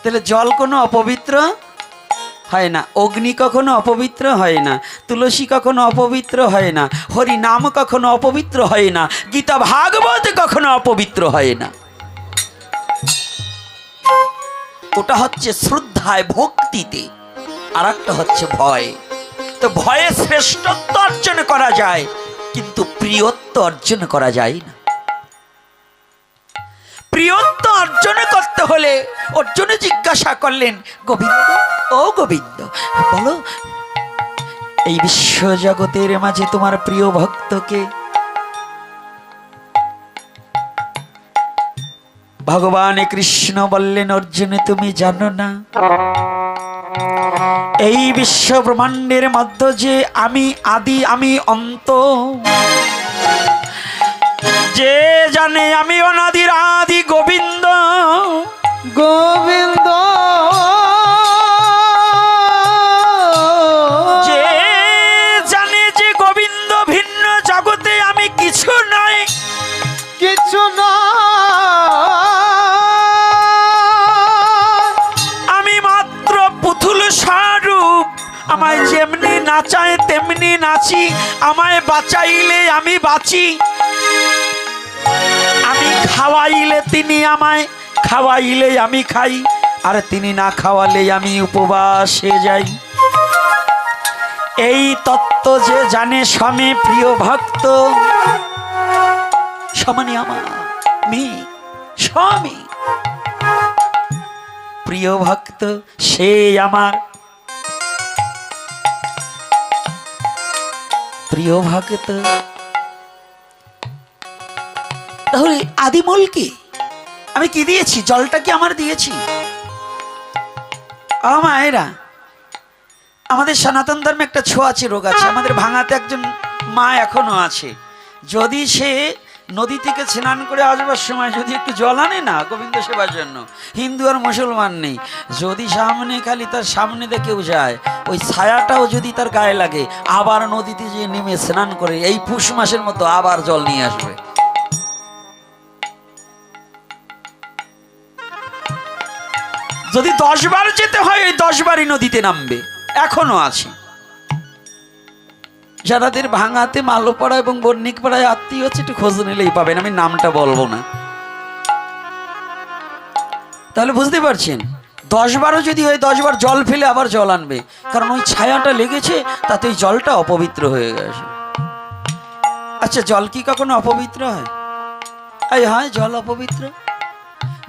তাহলে জল কোনো অপবিত্র হয় না, অগ্নি কখনো অপবিত্র হয় না, তুলসী কখনো অপবিত্র হয় না হরি নাম কখনো অপবিত্র হয় না, গীতা ভাগবত কখনো অপবিত্র হয় না। ওটা হচ্ছে শ্রদ্ধায় ভক্তিতে আর একটা হচ্ছে ভয়। তো ভয়ে শ্রেষ্ঠত্ব অর্জন করা যায়, কিন্তু প্রিয়ত্ব অর্জন করা যায় না। প্রিয়ত্ব অর্জন করতে হলে অর্জুনে জিজ্ঞাসা করলেন, গোবিন্দ, ও গোবিন্দ, বলো, এই বিশ্ব জগতের মাঝে তোমার প্রিয় ভক্তকে ভগবান কৃষ্ণ বললেন, অর্জুনে, তুমি জানো না, এই বিশ্ব ব্রহ্মাণ্ডের মধ্য যে আমি আদি, আমি অন্ত, যে জানে আমি অনাদির আদি গোবিন্দ। গোবিন্দ। যে জানে যে গোবিন্দ ভিন্ন জগতে আমি কিছু নাই। কিছু না আমি মাত্র পুতুল স্বরূপ। আমায় যেমনি নাচায় তেমনি নাচি। আমায় বাঁচাইলে আমি বাঁচি। খাওয়াইলে তিনি আমায়, খাওয়াইলে আমি খাই, আর তিনি না খাওয়ালে আমি উপবাসে যাই। এই তত্ত্ব যে জানে স্বামী প্রিয় ভক্ত সমানে আমার, মি, স্বামী। প্রিয় ভক্ত, সে আমার। প্রিয় ভক্ত তাহলে আদিমূল কি? আমি কি দিয়েছি? জলটা কি আমার দিয়েছি? মায়েরা আমাদের সনাতন ধর্মে একটা ছোঁয়াচে রোগ আছে। আমাদের ভাঙাতে একজন মা এখনও আছে। যদি সে নদী থেকে স্নান করে আসবার সময় যদি একটু জল আনে না, গোবিন্দ সেবার জন্য। হিন্দু আর মুসলমান নেই। যদি সামনে খালি তার সামনে কেউ যায়, ওই ছায়াটাও যদি তার গায়ে লাগে, আবার নদীতে যে নেমে স্নান করে, এই পুষ মাসের মতো আবার জল নিয়ে আসবে। যদি দশ বার যেতে হয় ওই দশ বারই নদীতে নামবে। এখনও আছে। যারাদের ভাঙাতে মালোপাড়া এবং বর্ণিকপাড়ায় আত্মীয় আছে, একটু খোঁজ নিলেই পাবেন। আমি নামটা বলব না। তাহলে বুঝতে পারছেন? দশ বারও যদি হয়, দশ বার জল ফেলে আবার জল আনবে। কারণ ওই ছায়াটা লেগেছে, তাতে ওই জলটা অপবিত্র হয়ে গেছে। আচ্ছা জল কি কখনো অপবিত্র হয়? এই হয়, জল অপবিত্র।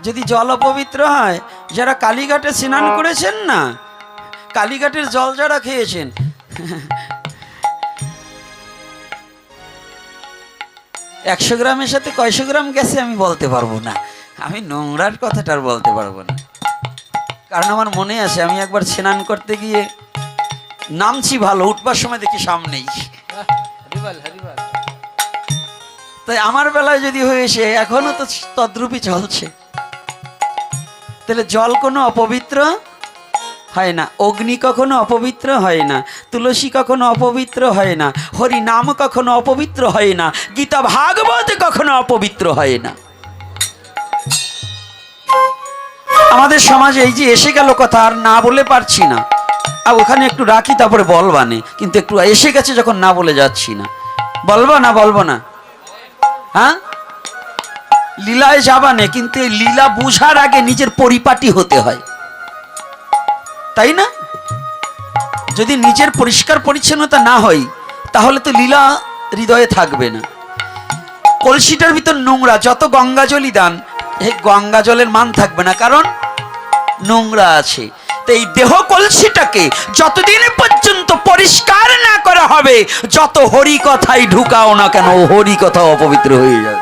যদি জল অপবিত্র হয় যারা কালীঘাটে স্নান করেছেন না কালীঘাটের জল যারা খেয়েছেন। একশো গ্রামের সাথে কয়শো গ্রাম গেছে আমি বলতে পারব না। আমি নোংরার কথাটা আর বলতে পারব না। কারণ আমার মনে আছে আমি একবার স্নান করতে গিয়ে নামছি ভালো উঠবার সময় দেখি সামনেই। তাই আমার বেলায় যদি হয়েছে এখনও তো তদ্রূপই চলছে। তাহলে জল কোনো অপবিত্র হয় না, অগ্নি কখনো অপবিত্র হয় না, তুলসী কখনো অপবিত্র হয় না হরি নাম কখনো অপবিত্র হয় না, গীতা ভাগবত কখনো অপবিত্র হয় না। আমাদের সমাজে এই যে এসে গেল কথা, আর না বলে পারছি না। আর ওখানে একটু রাখি, তারপরে বলবানে, কিন্তু একটু এসে গেছে যখন না বলে যাচ্ছি না। বলব না বলব না? হ্যাঁ? লীলায় যাবানে, কিন্তু এই লীলা বুঝার আগে নিজের পরিপাটি হতে হয়। তাই না? যদি নিজের পরিষ্কার পরিচ্ছন্নতা না হয়, তাহলে তো লীলা হৃদয়ে থাকবে না। কলসিটার ভিতর নোংরা, যত গঙ্গা জলই দান এই গঙ্গা জলের মান থাকবে না, কারণ নোংরা আছে। তো এই দেহ কলসিটাকে যতদিন পর্যন্ত পরিষ্কার না করা হবে, যত হরি কথাই ঢুকাও না কেন হরি কথা অপবিত্র হয়ে যাবে।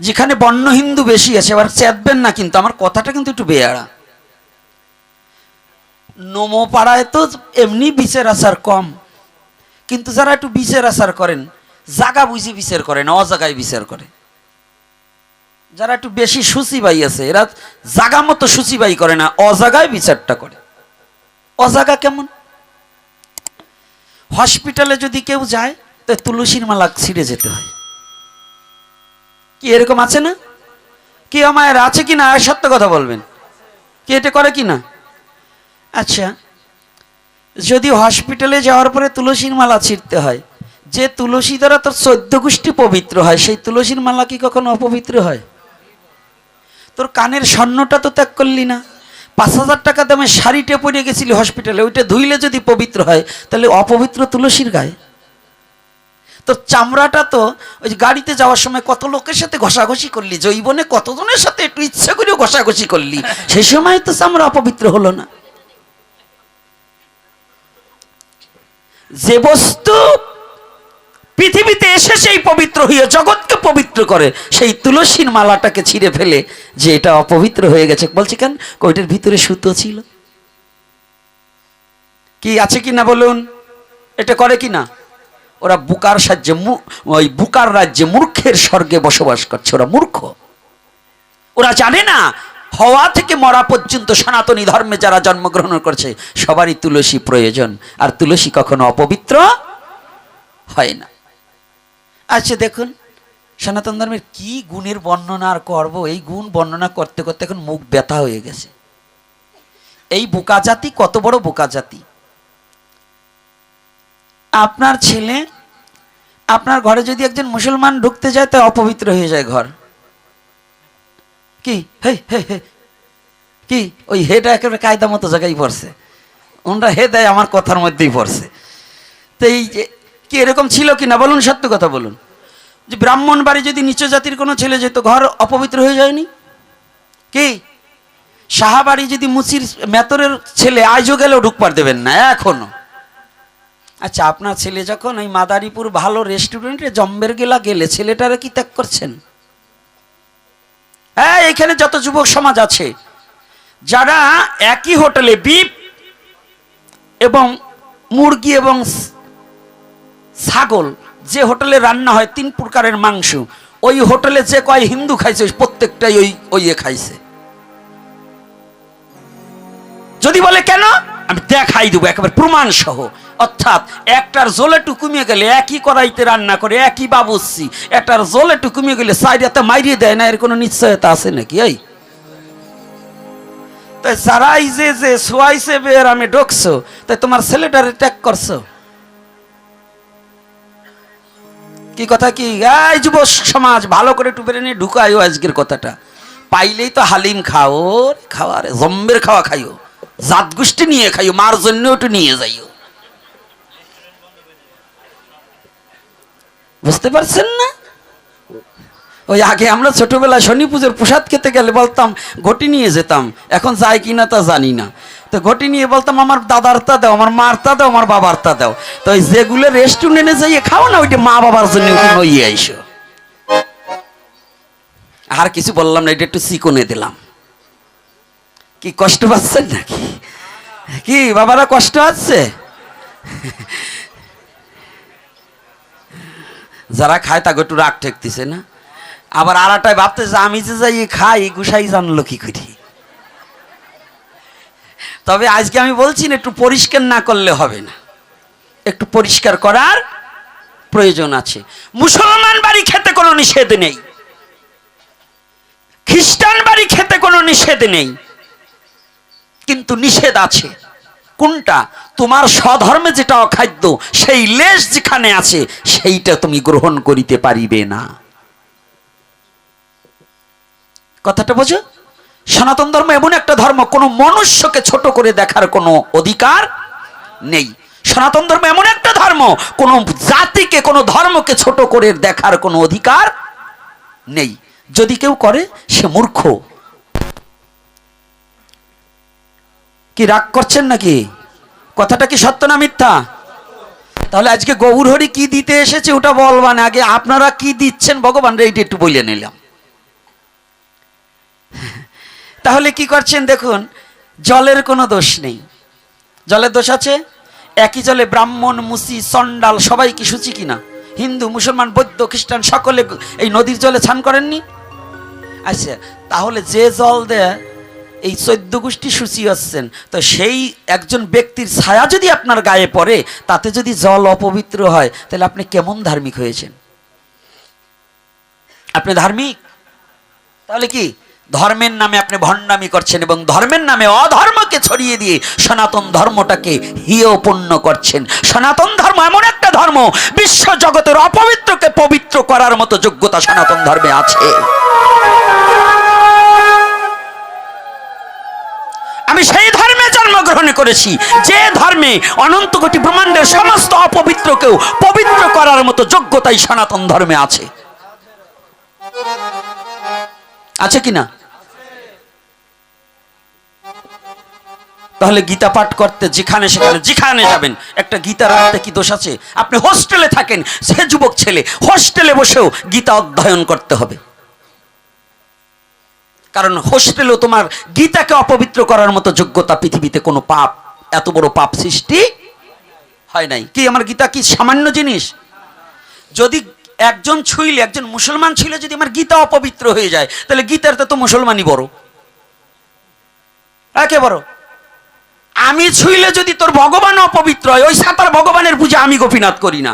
যেখানে বন্য হিন্দু বেশি আছে আবার চেতবেন না কিন্তু, আমার কথাটা কিন্তু একটু বেয়ারা নমো পাড়ায় তো এমনি বিচার আচার কম, কিন্তু যারা একটু বিচার আচার করেন, জাগা বুঝে বিচার করে না, অজাগায় বিচার করে। যারা একটু বেশি সুচিবাই আছে, এরা জাগা মতো সুচিবাই করে না, অজাগায় বিচারটা করে। অজাগা কেমন? হসপিটালে যদি কেউ যায়, তো তুলসীর মালা ছিঁড়ে যেতে হয়। কি এরকম আছে না? কি আমার আছে কি না? সত্য কথা বলবেন। কি এটা করে কি না? আচ্ছা যদি হসপিটালে যাওয়ার পরে তুলসীর মালা ছিঁড়তে হয়, যে তুলসী দ্বারা তোর চোদ্দ গোষ্ঠী পবিত্র হয়, সেই তুলসীর মালা কি কখনো অপবিত্র হয়? তোর কানের স্বর্ণটা তো ত্যাগ করলি না। পাঁচ হাজার টাকা দামে শাড়িটা পরে গেছিলি হসপিটালে, ওইটা ধুইলে যদি পবিত্র হয়, তাহলে অপবিত্র তুলসীর গায়ে। তোর চামড়াটা তো ওই গাড়িতে যাওয়ার সময় কত লোকের সাথে ঘষাঘষি করলি? জৈবনে কতজনের সাথে একটু ইচ্ছা করেও ঘষাঘষি করলি? সেই সময় তো চামড়া অপবিত্র হলো না। যে বস্তু পৃথিবীতে এসে সেই পবিত্র হয়ে জগৎকে পবিত্র করে, সেই তুলসীর মালাটাকে ছিঁড়ে ফেলে যে এটা অপবিত্র হয়ে গেছে। বলছি কেন? কইটার ভিতরে সুতো ছিল। কি আছে কি না বলুন? এটা করে কি না ওরা বুকার সাহায্যে ওই বুকার রাজ্যে মূর্খের স্বর্গে বসবাস করছে, ওরা মূর্খ। ওরা জানে না, হওয়া থেকে মরা পর্যন্ত সনাতনী ধর্মে যারা জন্মগ্রহণ করছে, সবারই তুলসী প্রয়োজন। আর তুলসী কখনো অপবিত্র হয় না। আচ্ছা দেখুন, সনাতন ধর্মের কি গুণের বর্ণনা আর করব? এই গুণ বর্ণনা করতে করতে এখন মুখ ব্যথা হয়ে গেছে। এই বোকা জাতি কত বড় বোকা জাতি আপনার ছেলে, আপনার ঘরে যদি একজন মুসলমান ঢুকতে যায় তা অপবিত্র হয়ে যায় ঘর। কি? হে হে হে। কি? ওই হেটা একেবারে কায়দা মতো জায়গায় পড়ছে। ওনরা হে দেয়, আমার কথার মধ্যেই পড়ছে। তো এই যে, কি এরকম ছিল কি না? বলুন, সত্য কথা বলুন। যে ব্রাহ্মণ বাড়ি যদি নিচ জাতির কোনো ছেলে যেত, ঘর অপবিত্র হয়ে যায়নি? কি? সাহাবাড়ি যদি মুচির মেতরের ছেলে আজও গেলেও ঢুকবার দেবেন না, এখনও। আচ্ছা আপনার ছেলে যখন ওই মাদারীপুর ভালো রেস্টুরেন্টে জম্বের গেলা গেলে ছেলেটারা কি ত্যাগ করছেন? হ্যাঁ এখানে যত যুবক সমাজ আছে, যারা একই হোটেলে বিপ এবং মুরগি এবং ছাগল, যে হোটেলে রান্না হয় তিন প্রকারের মাংস, ওই হোটেলে যে কয় হিন্দু খাইছে প্রত্যেকটাই ওই ওই খাইছে। যদি বলে কেন? আমি দেখাই দেবো, একেবারে প্রমাণ সহ অর্থাৎ একটার জলে টুকুমিয়ে গেলে একই কড়াইতে রান্না করে, একই বাবুসি। একটার জলে টুকুমিয়ে গেলে সাইডাতে মাইরিয়ে দেয় না, এর কোনো নিশ্চয়তা আছে নাকি? এই। তাই যারাই যে যে সোয়াইছে বের আমি ঢুকছো তাই তোমার ছেলেটারে ট্যাগ করছ। কি কথা কি? এই যুব সমাজ, ভালো করে একটু বেড়ে নিয়ে ঢুকাইও আজকের কথাটা। পাইলেই তো হালিম খাও খাওয়া রে জম্বের খাওয়া খাইও। জাত গোষ্ঠী নিয়ে খাইও, মার জন্য একটু নিয়ে যাইও। বুঝতে পারছেন না? ওই আগে আমরা ছোটবেলায় শনি পুজোর প্রসাদ খেতে গেলে বলতাম, ঘটি নিয়ে যেতাম, এখন যায় কিনা তা জানি না। তো ঘটি নিয়ে বলতাম, আমার দাদার তা দাও, আমার মার তা দাও, আমার বাবার তা দাও। তো ওই যেগুলো রেস্টুরেন্টে যাইয়ে খাও না, ওইটা মা বাবার জন্য নইয়ে আইসো। আর কিছু বললাম না, এটা একটু চিকনে দিলাম। কি কষ্ট পাচ্ছেন নাকি? কি, বাবারা কষ্ট হচ্ছে যারা খায় তাকে একটু রাগ ঠেকতেছে না? আবার আরাটায় ভাবতেছে, আমি যে যাই খাই গুসাই জানলো কি করি? তবে আজকে আমি বলছি না, একটু পরিষ্কার না করলে হবে না। একটু পরিষ্কার করার প্রয়োজন আছে। মুসলমান বাড়ি খেতে কোনো নিষেধ নেই। খ্রিস্টান বাড়ি খেতে কোনো নিষেধ নেই। কিন্তু নিষেধ আছে। কোনটা? তোমার স্বধর্মে যেটা অখাদ্য, সেই লেশ যেখানে আছে, সেইটা তুমি গ্রহণ করিতে পারিবে না। কথাটা বোঝো? সনাতন ধর্ম এমন একটা ধর্ম, কোনো মনুষ্যকে ছোট করে দেখার কোনো অধিকার নেই। সনাতন ধর্ম এমন একটা ধর্ম, কোনো জাতিকে, কোনো ধর্মকে ছোট করে দেখার কোনো অধিকার নেই। যদি কেউ করে, সে মূর্খ। কি রাগ করছেন নাকি? কথাটা কি সত্য না মিথ্যা? তাহলে আজকে গৌর হরি কি দিতে এসেছে ওটা বলবান? আগে আপনারা কি দিচ্ছেন? ভগবান এইটা একটু বলে নিলাম। তাহলে কি করছেন দেখুন, জলের কোনো দোষ নেই। জলের দোষ আছে? একই জলে ব্রাহ্মণ, মুসি চণ্ডাল সবাই কি সূচি কিনা? হিন্দু, মুসলমান, বৌদ্ধ, খ্রিস্টান, সকলে এই নদীর জলে স্নান করেননি? আচ্ছা তাহলে যে জল দেয় এই চোদ্দ গোষ্ঠী সূচি হচ্ছেন তো সেই একজন ব্যক্তির ছায়া যদি আপনার গায়ে পড়ে, তাতে যদি জল অপবিত্র হয়, তাহলে আপনি কেমন ধার্মিক হয়েছেন? আপনি ধার্মিক? তাহলে কি? ধর্মের নামে আপনি ভণ্ডামি করছেন এবং ধর্মের নামে অধর্মকে ছড়িয়ে দিয়ে সনাতন ধর্মটাকে হিয়পূর্ণ করছেন। সনাতন ধর্ম এমন একটা ধর্ম, বিশ্ব জগতের অপবিত্রকে পবিত্র করার মতো যোগ্যতা সনাতন ধর্মে আছে। ধর্মে করেছি। যে ধর্মে অনন্ত কোটি ব্রহ্মাণ্ডের সমস্ত অপবিত্রকেও পবিত্র করার মতো যোগ্যতাই সনাতন ধর্মে আছে। আছে কি না? তাহলে গীতা পাঠ করতে যেখানে সেখানে, যেখানে যাবেন, একটা গীতা রাখতে কি দোষ আছে? আপনি হোস্টেলে থাকেন, সে যুবক ছেলে, হোস্টেলে বসেও গীতা অধ্যয়ন করতে হবে। কারণ হোস্টেলেও তোমার গীতাকে অপবিত্র করার মতো যোগ্যতা পৃথিবীতে কোনো পাপ, এত বড় পাপ সৃষ্টি হয় নাই। কি, আমার গীতা কি সামান্য জিনিস? যদি একজন ছুইলে, একজন মুসলমান ছিল যদি আমার গীতা অপবিত্র হয়ে যায়, তাহলে গীতার তো মুসলমানই বড়। একে বড়। আমি ছুইলে যদি তোর ভগবান অপবিত্র হয়, ওই সাতার ভগবানের পূজা আমি গোপীনাথ করি না।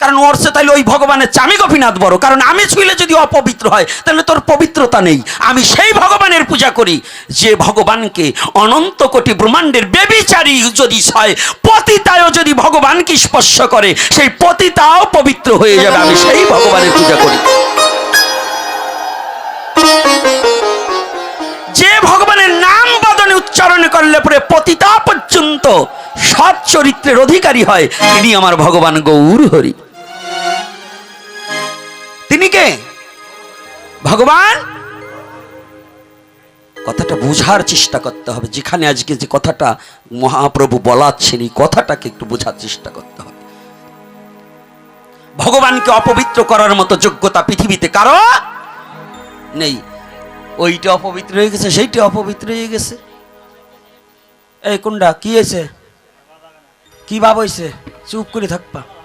কারণ ওর সে তাহলে ওই ভগবানের চেয়ে আমি গোপীনাথ বড়। কারণ আমি ছুইলে যদি অপবিত্র হয় তাহলে তোর পবিত্রতা নেই। আমি সেই ভগবানের পূজা করি, যে ভগবানকে অনন্ত কোটি ব্রহ্মাণ্ডের বেবিচারী যদি হয় পতিতায়ও যদি ভগবানকে স্পর্শ করে, সেই পতিতাও পবিত্র হয়ে যাবে। আমি সেই ভগবানের পূজা করি। যে ভগবানের নাম বদনে উচ্চারণ করলে পরে পতিতা পর্যন্ত সৎ চরিত্রের অধিকারী হয়, তিনি আমার ভগবান গৌর হরি তিনি কে? ভগবান? কথাটা বোঝার চেষ্টা করতে হবে। যেখানে আজকে যে কথাটা মহাপ্রভু বলাচ্ছেন, এই কথাটাকে একটু বোঝার চেষ্টা করতে হবে। ভগবানকে অপবিত্র করার মতো যোগ্যতা পৃথিবীতে কারও নেই। ওইটা অপবিত্র হয়ে গেছে, সেইটা অপবিত্র হয়ে গেছে। এই কোনটা কি হয়েছে? কি ভাব হয়েছে? চুপ করে থাকবা।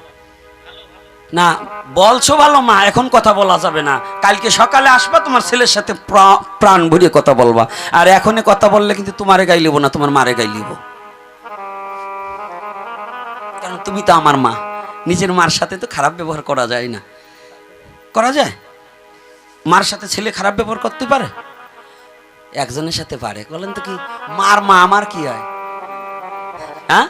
না, বলছো ভালো মা, এখন কথা বলা যাবে না। কালকে সকালে আসবা, তোমার ছেলের সাথে প্রা- প্রাণ ভরিয়ে কথা বলবা। আর এখনই কথা বললে কিন্তু তোমারে গাই লিব না, তোমার মারে গাই লিব। কারণ তুমি তো আমার মা। নিজের মার সাথে তো খারাপ ব্যবহার করা যায় না। করা যায়? মার সাথে ছেলে খারাপ ব্যবহার করতে পারে? একজনের সাথে পারে। বলেন তো কি, মার মা, আমার কি হয়? হ্যাঁ?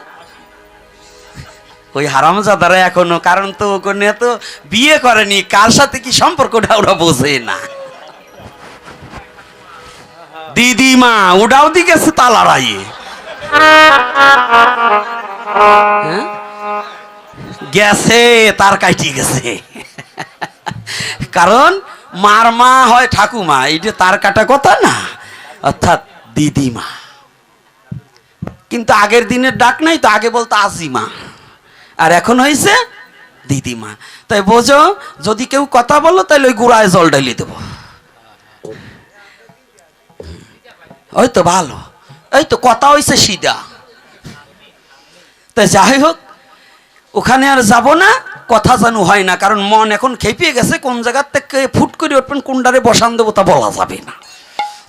ওই হারামজাদারা এখনও, কারণ তো ওখানে তো বিয়ে করেনি, কার সাথে কি সম্পর্কটা ওরা বোঝে না। দিদিমা ওটাও দি গেছে তালারাইয়ে হ্যাঁ? গেছে, তার কাটি গেছে। কারণ, মার মা হয় ঠাকুমা এইটা তার কাটা কথা না, অর্থাৎ দিদিমা কিন্তু আগের দিনের ডাক নাই তো, আগে বলতো আজিমা। আর এখন হয়েছে দিদিমা। তাই বোঝো, যদি কেউ কথা বলো তাহলে ওই গুড়ায় জল ঢালিয়ে দেবো। ওই তো ভালো। এই তো কথা হয়েছে সিধা। তাই যাই হোক, ওখানে আর যাব না, কথা জানু হয় না, কারণ মন এখন খেপিয়ে গেছে, কোন জায়গার থেকে ফুট করে উঠবেন কোনটারে বসান দেবো তা বলা যাবে না।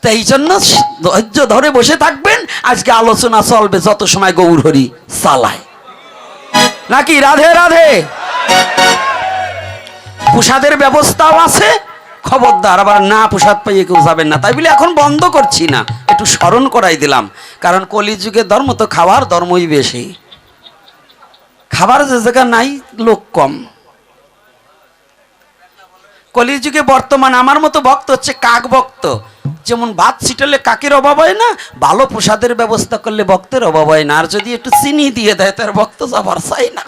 তাই এই জন্য ধৈর্য ধরে বসে থাকবেন, আজকে আলোচনা চলবে, যত সময় গৌর হরি চালায়। নাকি রাধে রাধে? প্রসাদের ব্যবস্থাও আছে, খবরদার, আবার না প্রসাদ পাইয়ে কেউ যাবেন না। তাই বলে এখন বন্ধ করছি না, একটু স্মরণ করাই দিলাম। কারণ কলিযুগের ধর্ম তো খাওয়ার ধর্মই বেশি। খাবার যে জায়গা নাই, লোক কম। কলিযুগে বর্তমান, আমার মতো ভক্ত হচ্ছে কাক ভক্ত। যেমন ভাত ছিটালে কাকের অভাব হয় না, ভালো প্রসাদের ব্যবস্থা করলে ভক্তের অভাব হয় না, আর যদি একটু চিনি দিয়ে দেয়, তার ভক্ত যাবার চাই না।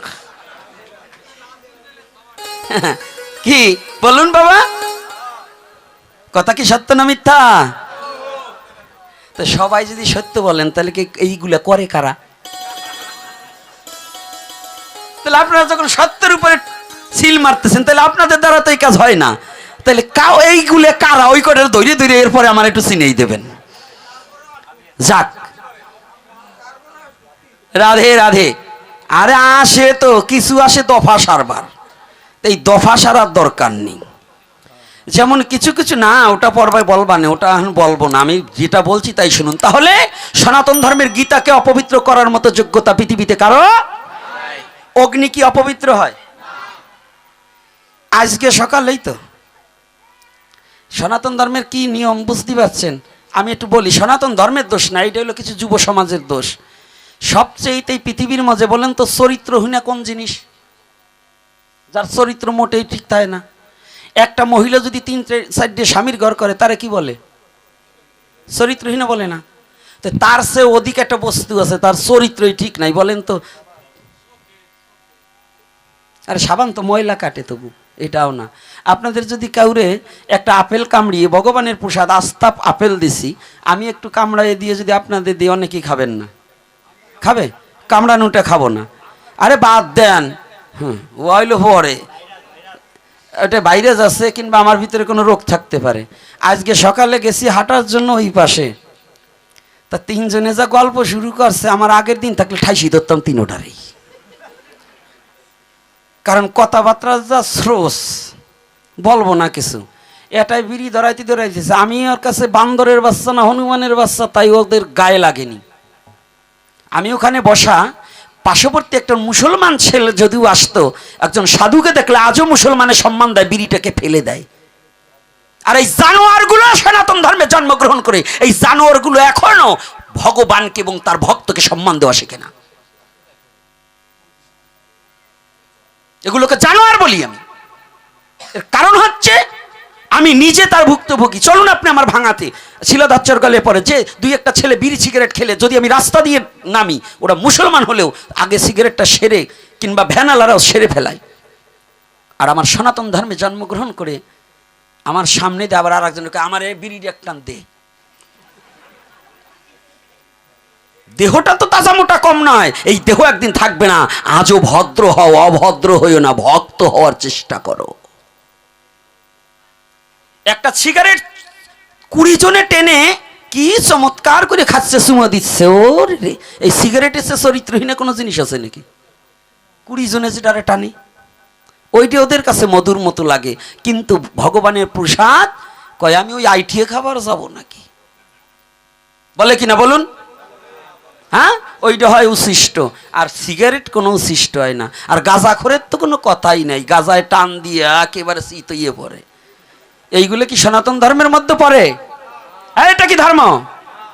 কি? বলুন বাবা। কথা কি সত্য না মিথ্যা? তো সবাই যদি সত্য বলেন, তাহলে কি এইগুলা করে কারা? তাহলে আপনারা যখন সত্যের উপরে সিল মারতেছেন, তাহলে আপনাদের দ্বারা তো এই কাজ হয় না। তাহলে কাও এইগুলো কারা ওই কটার ধৈর্য ধৈর্য এরপরে আমার একটু চিনেই দেবেন। যাক। রাধে রাধে। আরে আসে তো, কিছু আসে দফা সারবার। এই দফা সারার দরকার নেই। যেমন কিছু কিছু না, ওটা পর্বায় বলবা না, ওটা এখন বলব না। আমি যেটা বলছি তাই শুনুন। তাহলে সনাতন ধর্মের গীতাকে অপবিত্র করার মতো যোগ্যতা পৃথিবীতে কারও অগ্নি কি অপবিত্র হয়? আজকে সকালেই তো। সনাতন ধর্মের কি নিয়ম বুঝতে পারছেন? আমি একটু বলি, সনাতন ধর্মের দোষ না, এটা হলো কিছু যুব সমাজের দোষ। সবচেয়ে এই পৃথিবীর মাঝে বলেন তো, চরিত্রহীনা কোন জিনিস? যার চরিত্র মোটেই ঠিক থাকে না। একটা মহিলা যদি তিন সাইডে স্বামীর ঘর করে, তারা কি বলে? চরিত্রহীনা বলে না। তো তার সে অধিক একটা বস্তু আছে, তার চরিত্রই ঠিক নাই। বলেন তো, আরে সাবান তো ময়লা কাটে তবু। এটাও না। আপনাদের যদি কাউরে একটা আপেল কামড়িয়ে ভগবানের প্রসাদ আস্তাপ আপেল দিছি, আমি একটু কামড়াইয়ে দিয়ে যদি আপনাদের দিই, অনেকেই খাবেন না। খাবে? কামড়ানোটা খাব না। আরে বাদ দেন। হুম, ওয়াইল পরে ওটা বাইরে যাচ্ছে কিংবা আমার ভিতরে কোনো রোগ থাকতে পারে। আজকে সকালে গেছি হাঁটার জন্য ওই পাশে। তা তিনজনে যা গল্প শুরু করছে, আমার আগের দিন থাকলে ঠাইসি ধরতাম তিনোটারই। কারণ কথাবার্তা যা স্রোস, বলব না কিছু। এটাই বিড়ি ধরাইতে ধরাইতেছে। আমি ওর কাছে বান্দরের বাচ্চা না, হনুমানের বাচ্চা, তাই ওদের গায়ে লাগেনি। আমি ওখানে বসা, পার্শ্ববর্তী একটা মুসলমান ছেলে যদিও আসতো, একজন সাধুকে দেখলে আজও মুসলমানের সম্মান দেয়, বিড়িটাকে ফেলে দেয়। আর এই জানোয়ারগুলো সনাতন ধর্মে জন্মগ্রহণ করে, এই জানোয়ারগুলো এখনও ভগবানকে এবং তার ভক্তকে সম্মান দেওয়া শেখে না। এগুলোকে জানোয়ার বলি আমি। এর কারণ হচ্ছে, আমি নিজে তার ভুক্তভোগী। চলুন আপনি আমার ভাঙাতে। শিলাধাচ্চর গলে পরে যে দুই একটা ছেলে বিড়ি সিগারেট খেলে, যদি আমি রাস্তা দিয়ে নামি, ওরা মুসলমান হলেও আগে সিগারেটটা সেরে কিংবা ভ্যানালারাও সেরে ফেলায়। আর আমার সনাতন ধর্মে জন্মগ্রহণ করে আমার সামনে দিয়ে আবার আর একজনকে আমার এই বিড়ির একটান দে দেহটা তো তাজা মোটা কম নয়। এই দেহ একদিন থাকবে না। আজও ভদ্র হও, অভদ্র হইও না। ভক্ত হওয়ার চেষ্টা করো। একটা সিগারেট কুড়ি জনে টেনে কি চমৎকার করে খাচ্ছে, সুমা দিচ্ছে। ওর এই সিগারেটের সে চরিত্রহীন কোনো জিনিস আছে নাকি? কুড়ি জনে যেটারে টানে। ওইটা ওদের কাছে মধুর মতো লাগে। কিন্তু ভগবানের প্রসাদ, কয়, আমি ওই আইটিএ খাবার যাব নাকি? বলে কিনা বলুন। হ্যাঁ? ওইটা হয় উশিষ্ট। আর সিগারেট কোনো উশিষ্ট হয় না। আর গাঁজাখোরের তো কোনো কথাই নাই। গাঁজায় টান দিয়ে একেবারে শীত ইয়ে পড়ে। এইগুলো কি সনাতন ধর্মের মধ্যে পড়ে? হ্যাঁ এটা কি ধর্ম?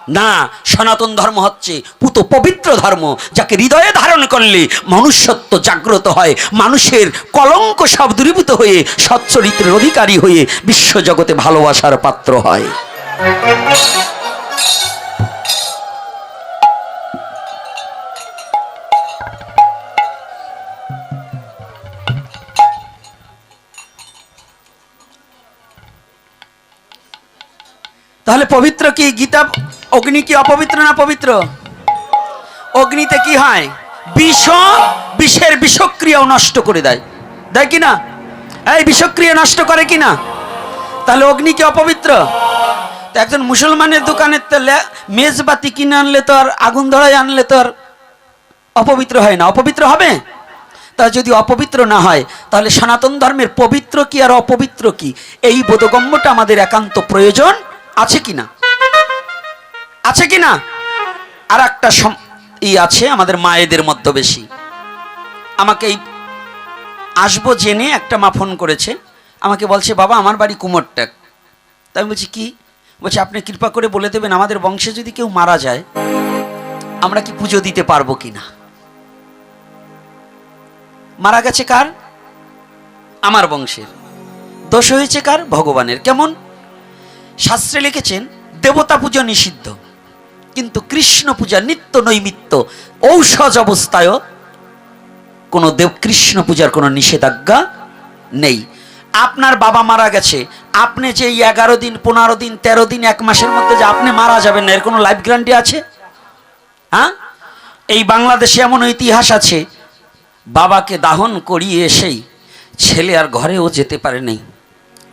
না, সনাতন ধর্ম হচ্ছে পুত পবিত্র ধর্ম, যাকে হৃদয়ে ধারণ করলে মনুষ্যত্ব জাগ্রত হয়। মানুষের কলঙ্ক সব দূরীভূত হয়ে সচ্চরিত্রের অধিকারী হয়ে বিশ্বজগতে ভালোবাসার পাত্র হয়। তাহলে পবিত্র কি গীতা, অগ্নি কি অপবিত্র না পবিত্র? অগ্নিতে কি হয়? বিষ, বিষের বিষক্রিয়াও নষ্ট করে দেয়। দেয় কি না? এই বিষক্রিয়া নষ্ট করে কি না? তাহলে অগ্নি কি অপবিত্র? একজন মুসলমানের দোকানের লে- মেজবাতি কিনে আনলে তো আর আগুন ধরায় আনলে তো আর অপবিত্র হয় না। অপবিত্র হবে? তা যদি অপবিত্র না হয়, তাহলে সনাতন ধর্মের পবিত্র কি আর অপবিত্র কি? এই বোধগম্যটা আমাদের একান্ত প্রয়োজন। আছে কি না আছে কি না আর একটা ই আছে আমাদের মায়েদের মধ্যে বেশি। আমাকে এই আসব জেনে একটা মা ফোন করেছে, আমাকে বলছে, বাবা, আমার বাড়ি কুমোরটাক তাই আমি বলছি, কি? বলছে, আপনি কৃপা করে বলে দেবেন, আমাদের বংশে যদি কেউ মারা যায়, আমরা কি পুজো দিতে পারব কি না মারা গেছে কার? আমার বংশের। দোষ হয়েছে কার? ভগবানের। কেমন? শাস্ত্রে লিখেছেন, দেবতা পূজা নিষিদ্ধ, কিন্তু কৃষ্ণ পূজা নিত্য নৈমিত্য ঔষধ অবস্থায়ও কোনো দেব, কৃষ্ণ পূজার কোনো নিষেধাজ্ঞা নেই। আপনার বাবা মারা গেছে, আপনি যে এই এগারো দিন, পনেরো দিন, তেরো দিন, এক মাসের মধ্যে যে আপনি মারা যাবেন না, এর কোনো লাইফ গ্যারান্টি আছে? হ্যাঁ? এই বাংলাদেশে এমন ইতিহাস আছে, বাবাকে দাহন করিয়ে এসেই ছেলে আর ঘরেও যেতে পারে নাই।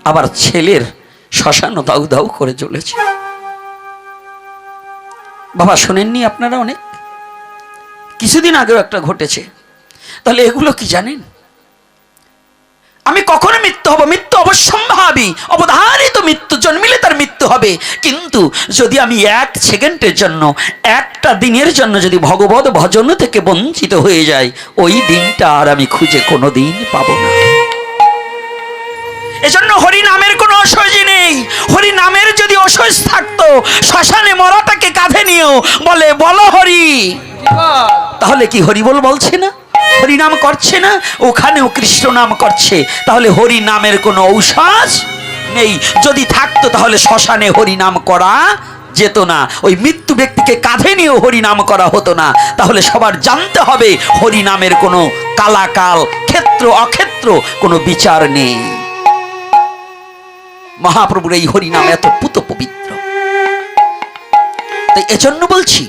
আবার ছেলের শ্মশানও দাউ দাউ করে চলেছে বাবা, শোনেননি আপনারা অনেক? কিছুদিন আগেও একটা ঘটেছে। তাহলে এগুলো কি জানেন? আমি কখনো মৃত্যু হব, মৃত্যু অবশ্যম্ভাবী। অবধারিত মৃত্যু, জন্মিলে তার মৃত্যু হবে। কিন্তু যদি আমি এক সেকেন্ডের জন্য, একটা দিনের জন্য যদি ভগবত ভজন থেকে বঞ্চিত হয়ে যাই, ওই দিনটা আর আমি খুঁজে কোনো দিন পাবো না। এজন্য হরি নামের কোনো অসহ্য নেই। হরি নামের যদি অসহ্য থাকতো, শ্মশানে মরাটাকে কাঁধে নিয়েও বলে, বলো হরি। তাহলে কি হরিবল বলছে না? হরি নাম করছে না? ওখানেও কৃষ্ণ নাম করছে। তাহলে হরি নামের কোনো ঔষধ নেই। যদি থাকতো, তাহলে শ্মশানে হরি নাম করা যেত না। ওই মৃত্যু ব্যক্তিকে কাঁধে নিয়েও হরি নাম করা হতো না। তাহলে সবার জানতে হবে হরি নামের কোনো কালাকাল ক্ষেত্র, অক্ষেত্র কোনো বিচার নেই। মহাপ্রভুর এই হরিনাম এত পুত পবিত্র। তাই এজন্য বলছি,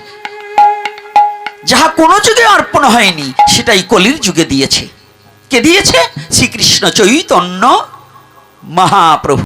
যাহা কোনো যুগে অর্পণ হয়নি, সেটাই কলির যুগে দিয়েছে। কে দিয়েছে? শ্রীকৃষ্ণ চৈতন্য মহাপ্রভু।